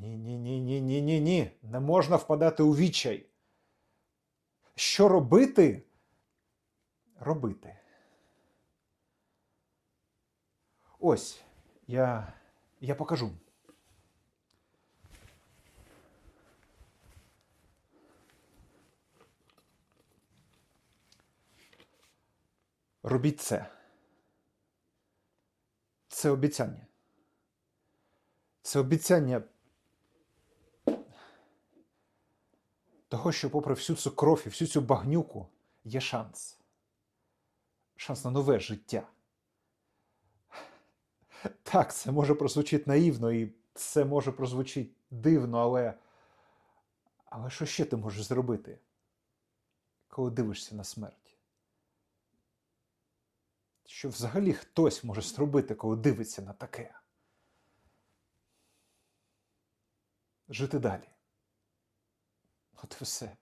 Ні, ні, ні, ні, ні, ні, ні. Не можна впадати у відчай. Що робити? Робити. Ось, я, я покажу. Робіть це. Це обіцяння. Це обіцяння того, що, попри всю цю кров і всю цю багнюку, є шанс. Шанс на нове життя. Так, це може прозвучити наївно, і це може прозвучити дивно, але. Але що ще ти можеш зробити, коли дивишся на смерть? Що взагалі хтось може зробити, коли дивиться на таке? Жити далі. 파투르세